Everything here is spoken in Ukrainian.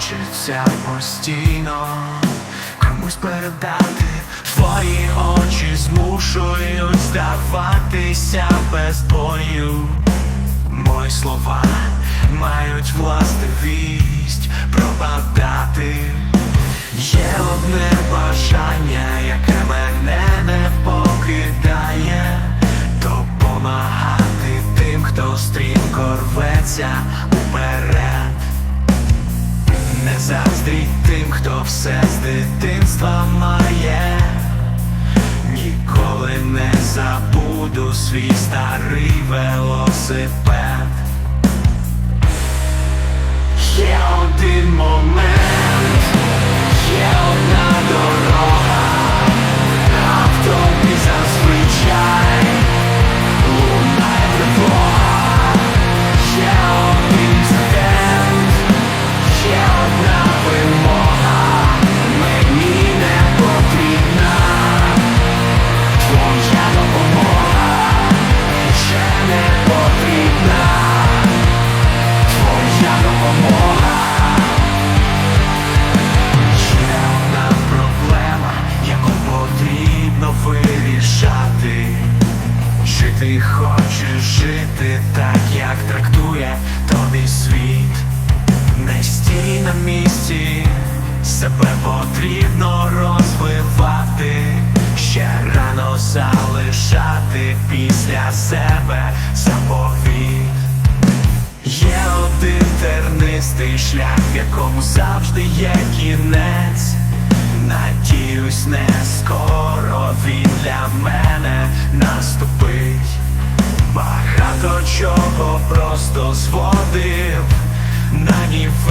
самостійно комусь передати. Твої очі змушують здаватися без бою. Мої слова мають властивість пропадати. Є одне бажання, яке мене не покидає. Допомагати тим, хто стрімко рветься уперед Не заздріть тим, хто все з дитинства має. Ніколи не забуду свій старий велосипед. Ще один момент, ти хочеш жити так, як трактує тобі світ? Не стій на місці, себе потрібно розвивати, ще рано залишати після себе заповіт. Є один тернистий шлях, в якому завжди є кінець. Надіюсь, не скоро він просто зводив на нівець.